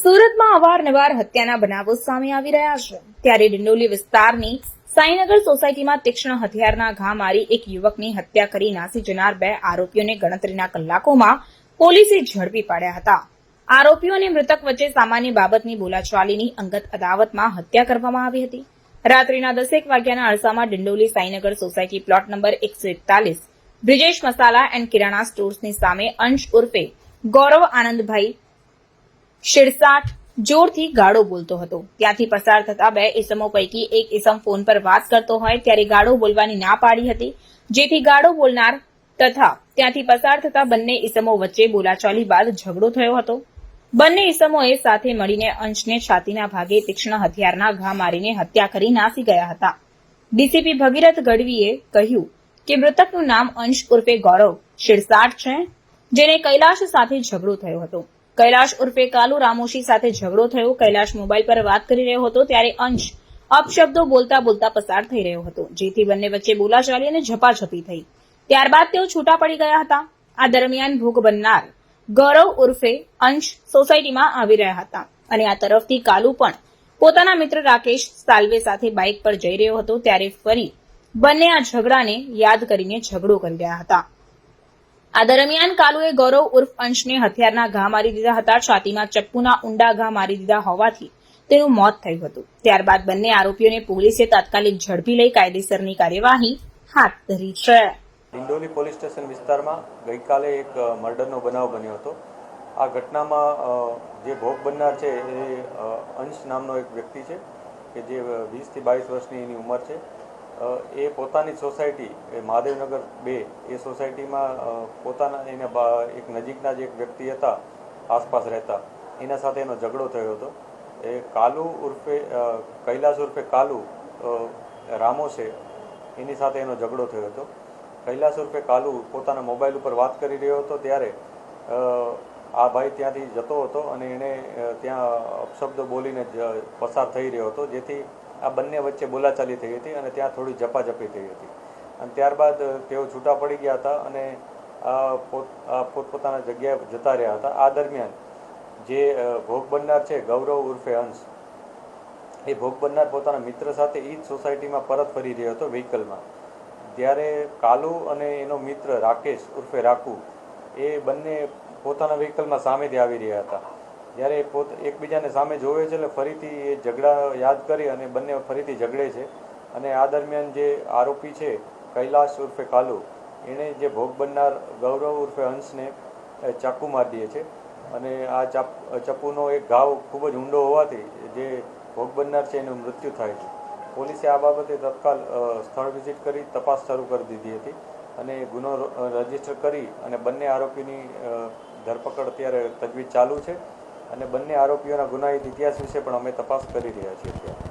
સુરતમાં અવારનવાર હત્યાના બનાવો સામે આવી રહ્યા છે. ત્યારે ડિંડોલી વિસ્તારની સાઈનગર સોસાયટીમાં તીક્ષ્ણ હથિયારના ઘા મારી એક યુવકની હત્યા કરી નાસી જનાર બે આરોપીઓને ગણતરીના કલાકોમાં પોલીસે ઝડપી પાડ્યા હતા. આરોપીઓ અને મૃતક વચ્ચે સામાન્ય બાબતની બોલાચાલીની અંગત અદાવતમાં હત્યા કરવામાં આવી હતી. રાત્રિના દસેક વાગ્યાના અરસામાં Dindoli Sainagar society plot number એકસો એકતાલીસ બ્રિજેશ મસાલા એન્ડ કિરાણા સ્ટોર્સની સામે અંશ ઉર્ફે ગૌરવ આનંદભાઈ શિરસાઠ જોરથી ગાળો બોલતો હતો. ત્યાંથી પસાર થતા બે ઇસમો પૈકી એક ઇસમ ફોન પર વાત કરતો હોય ત્યારે ગાળો બોલવાની ના પાડી હતી. જેથી ગાળો બોલનાર તથા ત્યાંથી પસાર થતા બંને ઇસમો વચ્ચે બોલાચાલી બાદ ઝઘડો થયો હતો. બંને ઇસમોએ સાથે મળીને અંશને છાતીના ભાગે તીક્ષ્ણ હથિયારના ઘા મારીને હત્યા કરી નાસી ગયા હતા. ડીસીપી ભગીરથ ગઢવીએ કહ્યું કે મૃતકનું નામ અંશ ઉર્ફે ગૌરવ શિરસાટ છે, જેને કૈલાશ સાથે ઝઘડો થયો હતો. કૈલાશ ઉર્ફે કાલુ રામોશી સાથે ઝઘડો થયો. કૈલાશ મોબાઈલ પર વાત કરી રહ્યો હતો, ત્યારે અંશ અપશબ્દો બોલતા બોલતા પસાર થઈ રહ્યો હતો, જેથી બંને વચ્ચે બોલાચાલી અને ઝપાઝપી થઈ. ત્યારબાદ તેઓ છૂટા પડી ગયા હતા. આ દરમિયાન ભોગ બનનાર ગૌરવ ઉર્ફે અંશ સોસાયટીમાં આવી રહ્યા હતા અને આ તરફથી કાલુ પણ પોતાના મિત્ર રાકેશ સાલ્વે સાથે બાઇક પર જઈ રહ્યો હતો, ત્યારે ફરી બંને આ ઝઘડાને યાદ કરીને ઝઘડો કરી રહ્યા હતા. આ દરમિયાન કાલુએ ગૌરવ ઉર્ફ અંશને હથિયારના ઘા મારી દીધા હતા, છાતીમાં ચપ્પુના ઊંડા ઘા મારી દીધા હોવાથી તેનું મોત થયું હતું. ત્યારબાદ બંને આરોપીઓને પોલીસે તાત્કાલિક ઝડપી લઈ કાયદેસરની કાર્યવાહી હાથ ધરી છે. ડિંડોલી પોલીસ સ્ટેશન વિસ્તારમાં ગઈકાલે એક મર્ડરનો બનાવ બન્યો હતો. આ ઘટનામાં જે ભોગ બનનાર છે એ અંશ નામનો એક વ્યક્તિ છે, કે જે વીસથી બાવીસ વર્ષની એની ઉંમર છે. એ પોતાની સોસાયટી, એ મહાદેવનગર બે, એ સોસાયટીમાં પોતાના એના એક નજીકના જ એક વ્યક્તિ હતા, આસપાસ રહેતા. એના સાથે એનો ઝઘડો થયો હતો. એ કાલુ ઉર્ફે કૈલાસ ઉર્ફે કાલુ રામો છે, એની સાથે એનો ઝઘડો થયો હતો. કૈલાસ ઉર્ફે કાલુ પોતાના મોબાઈલ ઉપર વાત કરી રહ્યો હતો ત્યારે આ ભાઈ ત્યાંથી જતો હતો અને એણે ત્યાં અપશબ્દો બોલીને પસાર થઈ રહ્યો હતો, જેથી આ બંને વચ્ચે બોલાચાલી થઈ હતી અને ત્યાં થોડી ઝપાઝપી થઈ હતી. અને ત્યારબાદ તેઓ છૂટા પડી ગયા હતા અને પોતપોતાના જગ્યાએ જતા રહ્યા હતા. આ દરમિયાન જે ભોગ બનનાર છે ગૌરવ ઉર્ફે અંશ, એ ભોગ બનનાર પોતાના મિત્ર સાથે એ જ સોસાયટીમાં પરત ફરી રહ્યો હતો વ્હીકલમાં. ત્યારે કાલુ અને એનો મિત્ર રાકેશ ઉર્ફે રાખુ એ બંને પોતાના વ્હીકલમાં સામેથી આવી રહ્યા હતા. જ્યારે પોત, એકબીજાને સામે જોવે છે એટલે ફરીથી એ ઝઘડા યાદ કરી અને બંને ફરીથી ઝઘડે છે. અને આ દરમિયાન જે આરોપી છે કૈલાશ ઉર્ફે કાલુ, એણે જે ભોગ બનનાર ગૌરવ ઉર્ફે હંસને ચાકુ મારી દે છે. અને આ ચાપ ચપ્પુનો એક ઘાવ ખૂબ જ ઊંડો હોવાથી જે ભોગ બનનાર છે એનું મૃત્યુ થાય છે. પોલીસે આ બાબતે તત્કાલ સ્થળ વિઝિટ કરી તપાસ શરૂ કરી દીધી હતી. અને ગુનો રજિસ્ટર કરી અને બંને આરોપીની ધરપકડ અત્યારે તજવીજ ચાલુ છે. અને બંને આરોપીઓના ગુનાહિત ઇતિહાસ વિશે પણ અમે તપાસ કરી રહ્યા છીએ અત્યારે.